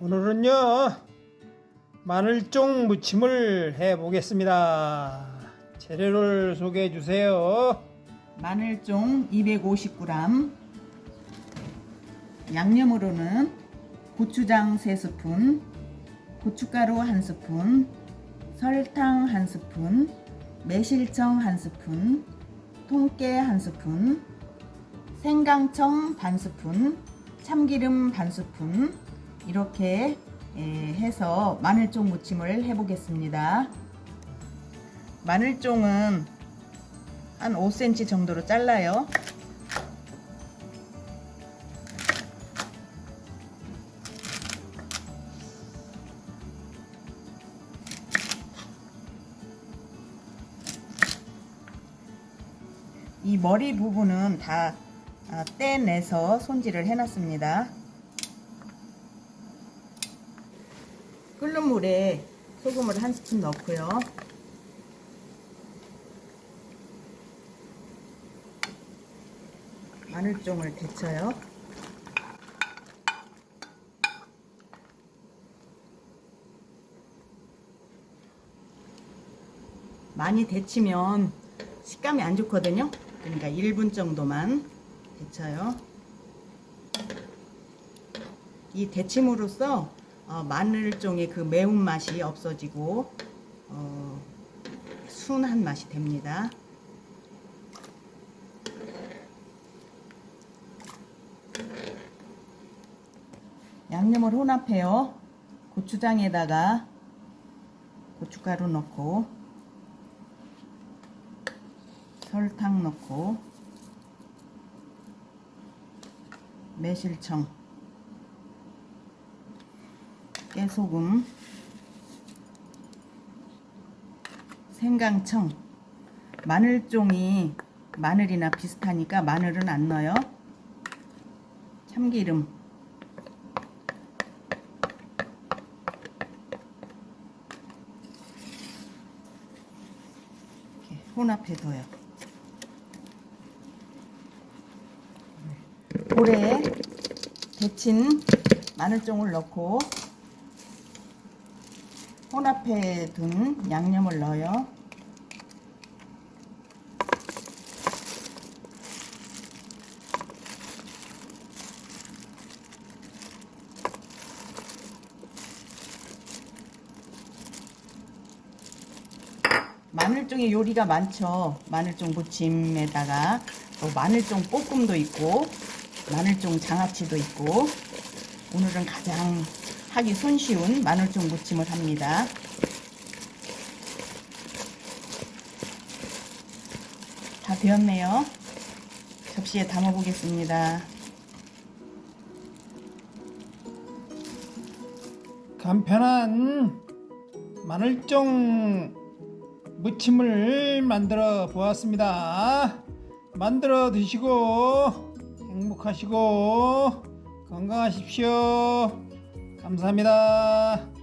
오늘은요 마늘종 무침을 해 보겠습니다. 재료를 소개해 주세요. 마늘종 250g, 양념으로는 고추장 3스푼, 고춧가루 1스푼, 설탕 1스푼, 매실청 1스푼, 통깨 1스푼, 생강청 반스푼, 참기름 반스푼 이렇게 예, 해서 마늘종 무침을 해보겠습니다. 마늘종은 한 5cm 정도로 잘라요. 이 머리 부분은 다 아, 떼내서 손질을 해놨습니다. 끓는 물에 소금을 한 스푼 넣고요. 마늘종을 데쳐요. 많이 데치면 식감이 안 좋거든요. 그러니까 1분 정도만 데쳐요. 이 데침으로써 어, 마늘종의 그 매운맛이 없어지고 어, 순한 맛이 됩니다. 양념을 혼합해요. 고추장에다가 고춧가루 넣고 설탕 넣고 매실청 깨소금 생강청 마늘종이 마늘이나 비슷하니까 마늘은 안 넣어요. 참기름. 이렇게 혼합해둬요. 볼에 데친 마늘종을 넣고 혼합해 둔 양념을 넣어요. 마늘종의 요리가 많죠. 마늘종 무침에다가 또 마늘종 볶음도 있고 마늘종 장아찌도 있고 오늘은 가장 하기 손쉬운 마늘종 무침을 합니다. 다 되었네요. 접시에 담아 보겠습니다. 간편한 마늘종 무침을 만들어 보았습니다. 만들어 드시고 행복하시고 건강하십시오. 감사합니다.